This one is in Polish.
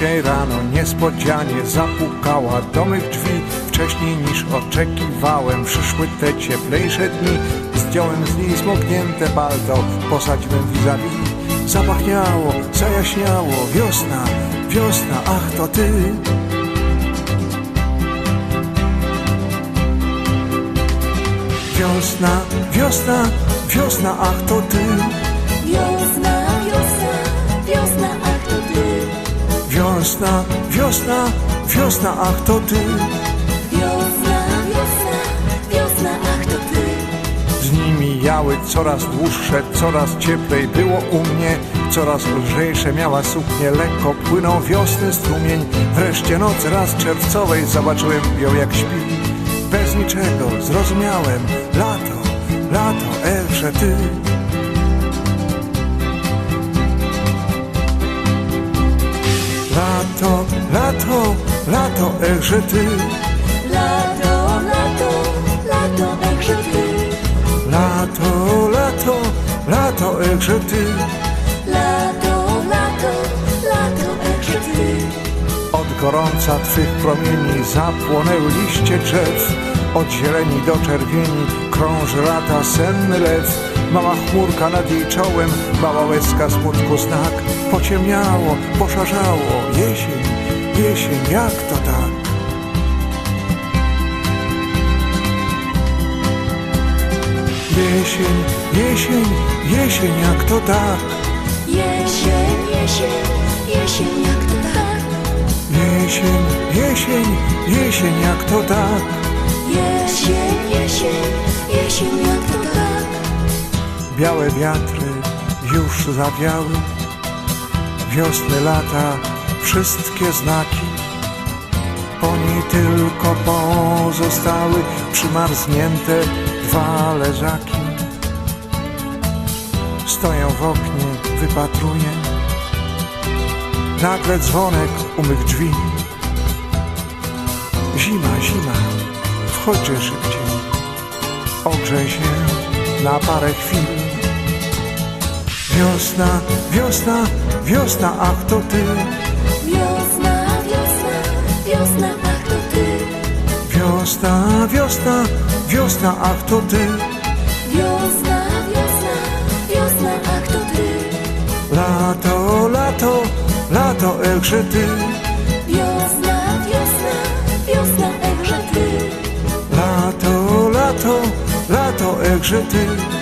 dzisiaj rano niespodzianie zapukała do mych drzwi. Wcześniej niż oczekiwałem przyszły te cieplejsze dni. Zdjąłem z niej zmoknięte palto, posadziłem vis-a-vis. Zapachniało, zajaśniało, wiosna, wiosna, ach to ty. Wiosna, wiosna, wiosna, ach to ty Wiosna, wiosna, wiosna, ach to ty? Wiosna, wiosna, wiosna, ach to ty? Dni mijały coraz dłuższe, coraz cieplej było u mnie. Coraz lżejsze miała suknię, lekko płynął wiosny strumień. Wreszcie noc raz czerwcowej zobaczyłem ją jak śpi. Bez niczego zrozumiałem, lato, lato, echże ty lato, echże ty. Lato, lato, lato, echże ty. Lato, lato, lato, echże ty. Lato, lato, lato, echże ty. Od gorąca twych promieni zapłonęły liście drzew. Od zieleni do czerwieni krąży lata senny lew. Mała chmurka nad jej czołem, mała łezka smutku znak. Pociemniało, poszarzało, jesień, jesień, jak to tak? Jesień, jesień, jesień, jak to tak? Jesień, jesień, jesień, jak to tak Jesień, jesień, jesień, jak to tak? Jesień, jesień, jesień, jak to tak Białe wiatry już zawiały, wiosny, lata, wszystkie znaki. Po niej tylko pozostały przymarznięte dwa leżaki. Stoję w oknie, wypatruję. Nagle dzwonek u mych drzwi. Zima, zima, wchodźże szybciej. Ogrzej się na parę chwil. Wiosna, wiosna, wiosna, ach to ty. Wiosna, wiosna, wiosna, ach to ty Wiosna, wiosna, wiosna, ach to ty. Wiosna, wiosna, wiosna, ach to ty Lato, lato, lato, echże ty. Wiosna, wiosna, wiosna, echże ty Lato, lato, lato, echże ty.